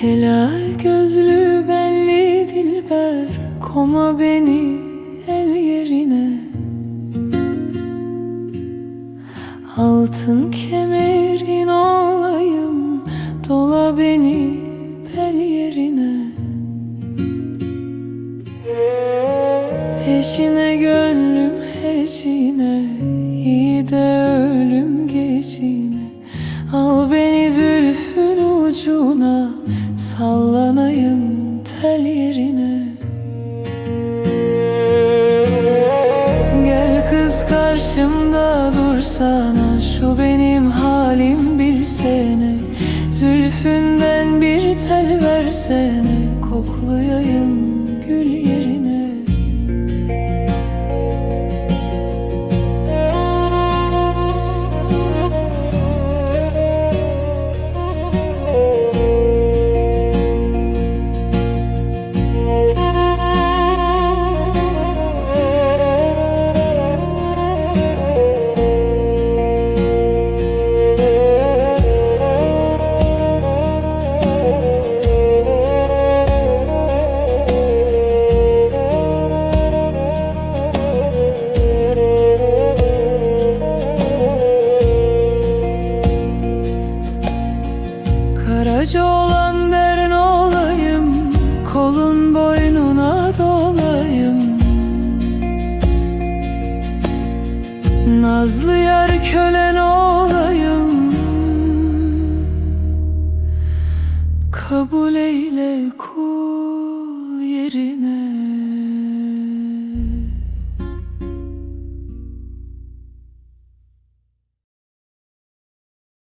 Helal gözlü belli dilber Koma beni el yerine. Altın kemerin olayım Dola beni bel yerine. Eşine gönlüm hecine İyi de ölüm gecine Al Sallanayım tel yerine. Gel kız karşımda dursana Şu benim halim bilsene. Zülfünden bir tel versene Koklayayım gül yerine Aracı olan ben olayım Kolun boynuna dolayım. Nazlı yar kölen olayım. Kabul eyle kul yerine.